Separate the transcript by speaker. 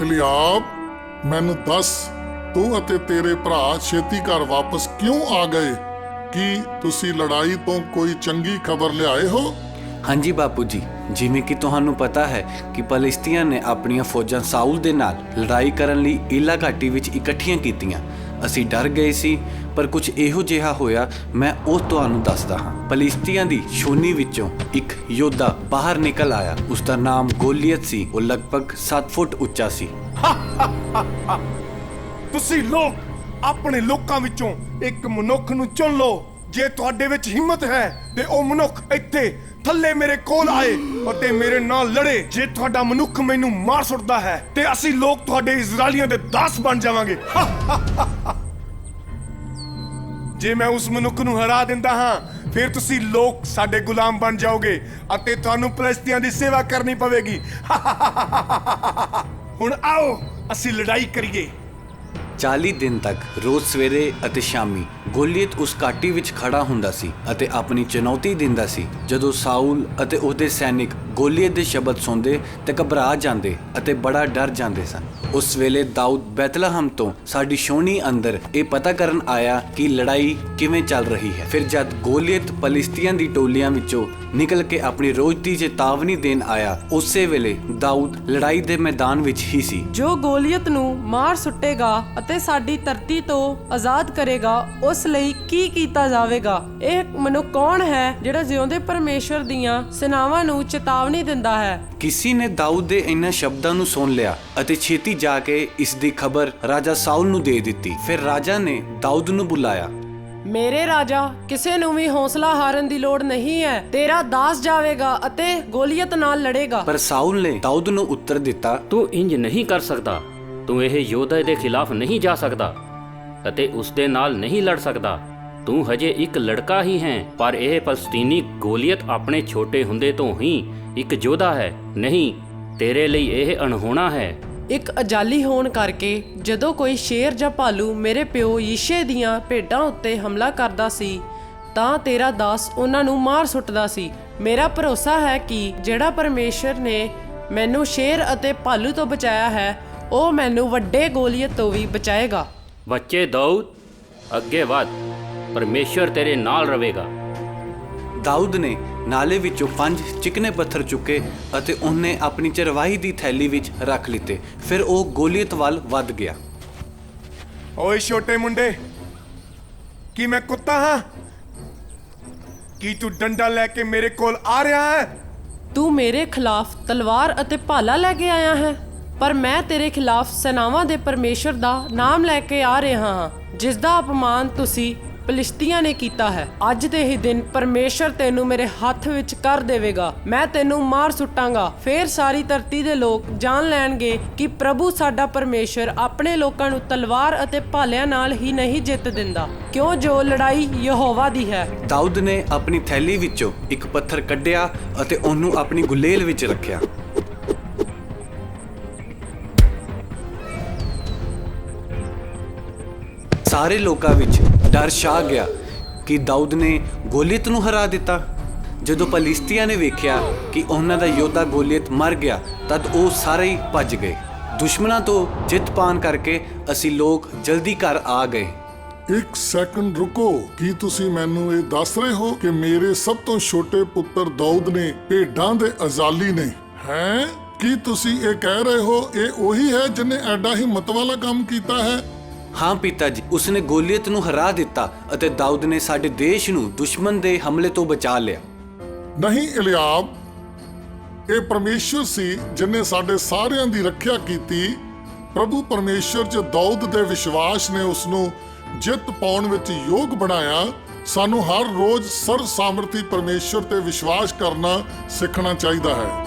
Speaker 1: ਇਲਿਆਬ, ਮੈਨੂੰ ਦੱਸ, ਤੂੰ ਅਤੇ ਤੇਰੇ ਭਰਾ ਛੇਤੀ ਘਰ ਵਾਪਸ ਕਿਉਂ ਆ ਗਏ? ਕੀ ਤੁਸੀਂ ਲੜਾਈ ਤੋਂ ਕੋਈ ਚੰਗੀ ਖਬਰ ਲਿਆਏ ਹੋ?
Speaker 2: ਹਾਂਜੀ ਬਾਪੂ ਜੀ। ਜਿਵੇਂ ਕਿ ਤੁਹਾਨੂੰ ਪਤਾ ਹੈ ਕਿ ਫਲਸਤੀਆਂ ਨੇ ਆਪਣੀਆਂ ਫੌਜਾਂ ਸਾਊਲ ਦੇ ਨਾਲ ਲੜਾਈ ਕਰਨ ਲਈ ਈਲਾ ਘਾਟੀ ਵਿੱਚ ਇਕੱਠੀਆਂ ਕੀਤੀਆਂ। ਅਸੀਂ ਡਰ ਗਏ ਸੀ, ਪਰ ਕੁਝ ਇਹੋ ਜਿਹਾ ਹੋਇਆ, ਮੈਂ ਉਹ ਤੁਹਾਨੂੰ ਦੱਸਦਾ ਹਾਂ। ਫਲਸਤੀਆਂ ਦੀ ਛੋਨੀ ਵਿੱਚੋਂ ਇੱਕ ਯੋਧਾ ਬਾਹਰ ਨਿਕਲ ਆਇਆ। ਉਸ ਦਾ ਨਾਮ ਗੋਲੀਅਤ ਸੀ, ਉਹ ਲਗਭਗ 7 ਫੁੱਟ ਉੱਚਾ ਸੀ।
Speaker 3: ਤੁਸੀਂ ਲੋਕ ਆਪਣੇ ਲੋਕਾਂ ਵਿੱਚੋਂ ਇੱਕ ਮਨੁੱਖ ਨੂੰ ਚੁਣ ਲਓ। ਜੇ ਤੁਹਾਡੇ ਵਿੱਚ ਹਿੰਮਤ ਹੈ, ਤੇ ਉਹ ਮਨੁੱਖ ਇੱਥੇ ਥੱਲੇ ਮੇਰੇ ਕੋਲ ਆਏ ਅਤੇ ਮੇਰੇ ਨਾਲ ਲੜੇ। ਜੇ ਤੁਹਾਡਾ ਮਨੁੱਖ ਮੈਨੂੰ ਮਾਰ ਸੁੱਟਦਾ ਹੈ, ਤੇ ਅਸੀਂ ਲੋਕ ਤੁਹਾਡੇ ਇਜ਼ਰਾਈਲੀਆਂ ਦੇ ਦਾਸ ਬਣ ਜਾਵਾਂਗੇ। ਜੇ ਮੈਂ ਉਸ ਮਨੁੱਖ ਨੂੰ ਹਰਾ ਦਿੰਦਾ ਹਾਂ, ਫਿਰ ਤੁਸੀਂ ਲੋਕ ਸਾਡੇ ਗੁਲਾਮ ਬਣ ਜਾਓਗੇ ਅਤੇ ਤੁਹਾਨੂੰ ਫਲਸਤੀਆਂ ਦੀ ਸੇਵਾ ਕਰਨੀ ਪਵੇਗੀ। ਹੁਣ ਆਓ, ਅਸੀਂ ਲੜਾਈ ਕਰੀਏ।
Speaker 2: 40 ਦਿਨ ਤੱਕ ਰੋਜ਼ ਸਵੇਰੇ ਅਤੇ ਸ਼ਾਮੀ ਗੋਲੀਅਤ ਉਸ ਘਾਟੀ ਵਿੱਚ ਖੜਾ ਹੁੰਦਾ ਸੀ ਅਤੇ ਆਪਣੀ ਚੁਣੌਤੀ ਦਿੰਦਾ ਸੀ। ਜਦੋਂ ਸਾਊਲ ਅਤੇ ਉਹਦੇ ਸੈਨਿਕ ਗੋਲੀਅਤ ਦੇ ਸ਼ਬਦ ਸੁਣਦੇ ਤੇ ਘਬਰਾ ਜਾਂਦੇ ਅਤੇ ਬੜਾ ਡਰ ਜਾਂਦੇ ਸਨ। ਉਸ ਵੇਲੇ ਦਾਊਦ ਬੈਤਲਹਮ ਤੋਂ ਸਾਡੀ ਸ਼ੋਣੀ ਅੰਦਰ ਇਹ ਪਤਾ ਕਰਨ ਆਇਆ ਕਿ ਲੜਾਈ ਕਿਵੇਂ ਚੱਲ ਰਹੀ ਹੈ। ਫਿਰ ਜਦ ਗੋਲੀਅਤ ਫਲਿਸਤੀਆਂ ਦੀ ਟੋਲੀਆਂ ਵਿੱਚੋਂ ਨਿਕਲ ਕੇ ਆਪਣੀ ਰੋਜ਼ ਦੀ ਚੇਤਾਵਨੀ ਦੇਣ ਆਇਆ, ਉਸੇ ਵੇਲੇ ਦਾਊਦ ਲੜਾਈ ਦੇ ਮੈਦਾਨ ਵਿੱਚ ਹੀ ਸੀ।
Speaker 4: ਜੋ ਗੋਲੀਅਤ ਨੂੰ ਮਾਰ ਸੁੱਟੇਗਾ ਅਤੇ ਸਾਡੀ ਧਰਤੀ ਤੋਂ ਆਜ਼ਾਦ ਕਰੇਗਾ ਉਸ ਲਈ ਕੀ ਕੀਤਾ ਜਾਵੇਗਾ? ਇਹ ਮਨੁੱਖ ਕੌਣ ਹੈ ਜਿਹੜਾ ਜਿਉਂਦੇ ਪਰਮੇਸ਼ਵਰ ਦੀਆਂ ਸੇਨਾਵਾਂ ਨੂੰ ਚੇਤਾਵਨੀ ਦਿੰਦਾ ਹੈ?
Speaker 2: ਕਿਸੇ ਨੇ ਦਾਊਦ ਦੇ ਇਹਨਾਂ ਸ਼ਬਦਾਂ ਨੂੰ ਸੁਣ ਲਿਆ ਅਤੇ ਛੇਤੀ ਜਾ ਕੇ ਇਸ ਦੀ ਖਬਰ ਰਾਜਾ ਸਾਊਲ ਨੂੰ ਦੇ ਦਿੱਤੀ। ਫਿਰ ਰਾਜਾ ਨੇ ਦਾਊਦ ਨੂੰ ਬੁਲਾਇਆ।
Speaker 4: ਮੇਰੇ ਰਾਜਾ ਕਿਸੇ ਨੂੰ ਵੀ ਹੌਸਲਾ ਹਾਰਨ ਦੀ ਲੋੜ ਨਹੀਂ ਹੈ। ਤੇਰਾ ਦਾਸ ਜਾਵੇਗਾ ਅਤੇ ਗੋਲੀਅਤ ਨਾਲ ਲੜੇਗਾ।
Speaker 2: ਪਰ ਸਾਊਲ ਨੇ ਦਾਊਦ ਨੂੰ ਉੱਤਰ ਦਿੱਤਾ।
Speaker 5: ਤੂੰ ਇੰਜ ਨਹੀਂ ਕਰ ਸਕਦਾ। ਤੂੰ ਇਹ ਯੋਧਾ ਦੇ ਖਿਲਾਫ ਨਹੀਂ ਜਾ ਸਕਦਾ ਅਤੇ ਉਸ ਦੇ ਨਾਲ ਨਹੀਂ ਲੜ ਸਕਦਾ। ਤੂੰ ਹਜੇ ਇੱਕ ਲੜਕਾ ਹੀ ਹੈ, ਪਰ ਇਹ ਫਲਸਤੀਨੀ ਗੋਲੀਅਤ ਆਪਣੇ ਛੋਟੇ ਹੁੰਦੇ ਤੋਂ ਹੀ ਇੱਕ ਯੋਧਾ ਹੈ। ਨਹੀਂ, ਤੇਰੇ ਲਈ ਇਹ ਅਣਹੋਣਾ ਹੈ।
Speaker 4: ਇੱਕ ਅਜਾਲੀ ਹੋਣ ਕਰਕੇ ਜਦੋਂ ਕੋਈ ਸ਼ੇਰ ਜਾਂ ਭਾਲੂ ਮੇਰੇ ਪਿਓ ਯੀਸ਼ੇ ਦੀਆਂ ਭੇਡਾਂ ਉੱਤੇ ਹਮਲਾ ਕਰਦਾ ਸੀ, ਤਾਂ ਤੇਰਾ ਦਾਸ ਉਹਨਾਂ ਨੂੰ ਮਾਰ ਸੁੱਟਦਾ ਸੀ। ਮੇਰਾ ਭਰੋਸਾ ਹੈ ਕਿ ਜਿਹੜਾ ਪਰਮੇਸ਼ਰ ਨੇ ਮੈਨੂੰ ਸ਼ੇਰ ਅਤੇ ਭਾਲੂ ਤੋਂ ਬਚਾਇਆ ਹੈ ਉਹ ਮੈਨੂੰ ਵੱਡੇ ਗੋਲੀਅਤ ਤੋਂ ਵੀ ਬਚਾਏਗਾ।
Speaker 5: ਬੱਚੇ ਦਾਊਦ ਅੱਗੇ ਵਧ ਪਰਮੇਸ਼ਰ ਤੇਰੇ ਨਾਲ ਰਹੇਗਾ
Speaker 2: ਦਾਊਦ ਨੇ ਨਾਲੇ ਵਿੱਚੋਂ ਪੰਜ ਚਿਕਨੇ ਪੱਥਰ ਚੁੱਕੇ ਅਤੇ ਉਹਨੇ ਆਪਣੀ ਚਰਵਾਹੀ ਦੀ ਥੈਲੀ ਵਿੱਚ ਰੱਖ ਲਿੱਤੇ। ਫਿਰ ਉਹ ਗੋਲੀਅਤ ਵੱਲ ਵੱਧ ਗਿਆ।
Speaker 3: ਓਏ ਛੋਟੇ ਮੁੰਡੇ ਕੀ ਮੈਂ ਕੁੱਤਾ ਹਾਂ? ਕੀ ਤੂੰ ਡੰਡਾ ਲੈ ਕੇ ਮੇਰੇ ਕੋਲ ਆ ਰਿਹਾ ਹੈ?
Speaker 4: ਤੂੰ ਮੇਰੇ ਖਿਲਾਫ ਤਲਵਾਰ ਅਤੇ ਭਾਲਾ ਲੈ ਕੇ ਆਇਆ ਹੈ। ਪਰ ਮੈਂ ਤੇਰੇ ਖਿਲਾਫ ਸੈਨਾਵਾਂ ਦੇ ਪਰਮੇਸ਼ਰ ਦਾ ਨਾਮ ਲੈ ਕੇ ਆ ਰਿਹਾ ਹਾਂ ਜਿਸ ਦਾ ਅਪਮਾਨ ਤੁਸੀਂ ਫਲਿਸਤੀਆਂ ਨੇ ਕੀਤਾ ਹੈ। ਅੱਜ ਦੇ ਹੀ ਦਿਨ ਪਰਮੇਸ਼ਰ ਤੈਨੂੰ ਮੇਰੇ ਹੱਥ ਵਿੱਚ ਕਰ ਦੇਵੇਗਾ। ਮੈਂ ਤੈਨੂੰ ਮਾਰ ਸੁੱਟਾਂਗਾ। ਫੇਰ ਸਾਰੀ ਧਰਤੀ ਦੇ ਲੋਕ ਜਾਣ ਲੈਣਗੇ ਕਿ ਪ੍ਰਭੂ ਸਾਡਾ ਪਰਮੇਸ਼ਰ ਆਪਣੇ ਲੋਕਾਂ ਨੂੰ ਤਲਵਾਰ ਅਤੇ ਭਾਲਿਆਂ ਨਾਲ ਹੀ ਨਹੀਂ ਜਿੱਤ ਦਿੰਦਾ। ਕਿਉਂ ਜੋ ਲੜਾਈ ਯਹੋਵਾ ਦੀ ਹੈ?
Speaker 2: ਦਾਊਦ ਨੇ ਆਪਣੀ ਥੈਲੀ ਵਿੱਚੋਂ ਇੱਕ ਪੱਥਰ ਕੱਢਿਆ ਅਤੇ ਉਹਨੂੰ ਆਪਣੀ ਗੁਲੇਲ ਵਿੱਚ ਰੱਖਿਆ। ਸਾਰੇ ਲੋਕਾਂ ਵਿੱਚ ਡਰ ਛਾ ਗਿਆ ਕਿ ਦਾਊਦ ਨੇ ਗੋਲੀਅਤ ਨੂੰ ਹਰਾ ਦਿੱਤਾ। ਜਦੋਂ ਫਲਿਸਤੀਆਂ ਨੇ ਵੇਖਿਆ ਕਿ ਉਹਨਾਂ ਦਾ ਯੋਧਾ ਗੋਲੀਅਤ ਮਰ ਗਿਆ, ਤਦ ਉਹ ਸਾਰੇ ਹੀ ਭੱਜ ਗਏ। ਦੁਸ਼ਮਣਾਂ ਤੋਂ ਜਿੱਤ ਪਾਣ ਕਰਕੇ ਅਸੀਂ ਲੋਕ ਜਲਦੀ ਘਰ ਆ ਗਏ।
Speaker 1: ਇੱਕ ਸੈਕਿੰਡ ਰੁਕੋ, ਕੀ ਤੁਸੀਂ ਮੈਨੂੰ ਇਹ ਦੱਸ ਰਹੇ ਹੋ ਕਿ ਮੇਰੇ ਸਭ ਤੋਂ ਛੋਟੇ ਪੁੱਤਰ ਦਾਊਦ ਨੇ ਭੇਡਾਂ ਦੇ ਅਜ਼ਾਲੀ ਨੇ? ਹੈ? ਕੀ ਤੁਸੀਂ ਇਹ ਕਹਿ ਰਹੇ ਹੋ, ਇਹ ਉਹੀ ਹੈ ਜਿਨੇ ਐਡਾ ਹਿੰਮਤ ਵਾਲਾ ਕੰਮ ਕੀਤਾ ਹੈ?
Speaker 2: ਹਾਂ ਪਿਤਾ ਜੀ, ਉਸਨੇ ਗੋਲੀਅਤ ਨੂੰ ਹਰਾ ਦਿੱਤਾ ਅਤੇ ਦਾਊਦ ਨੇ ਸਾਡੇ ਦੇਸ਼ ਨੂੰ ਦੁਸ਼ਮਣ ਦੇ ਹਮਲੇ ਤੋਂ ਬਚਾ ਲਿਆ।
Speaker 1: ਨਹੀਂ ਇਲਿਆਬ ਇਹ ਪਰਮੇਸ਼ਰ ਸੀ ਜਿਨੇ ਸਾਡੇ ਸਾਰਿਆਂ ਦੀ ਰੱਖਿਆ ਕੀਤੀ। ਪ੍ਰਭੂ ਪਰਮੇਸ਼ਰ 'ਚ ਦਾਊਦ ਦੇ ਵਿਸ਼ਵਾਸ ਨੇ ਉਸ ਨੂੰ ਜਿੱਤ ਪਾਉਣ ਵਿੱਚ ਯੋਗ ਬਣਾਇਆ। ਸਾਨੂੰ ਹਰ ਰੋਜ਼ ਸਰਵ ਸਾਮਰਥੀ ਪਰਮੇਸ਼ਰ ਤੇ ਵਿਸ਼ਵਾਸ ਕਰਨਾ ਸਿੱਖਣਾ ਚਾਹੀਦਾ ਹੈ।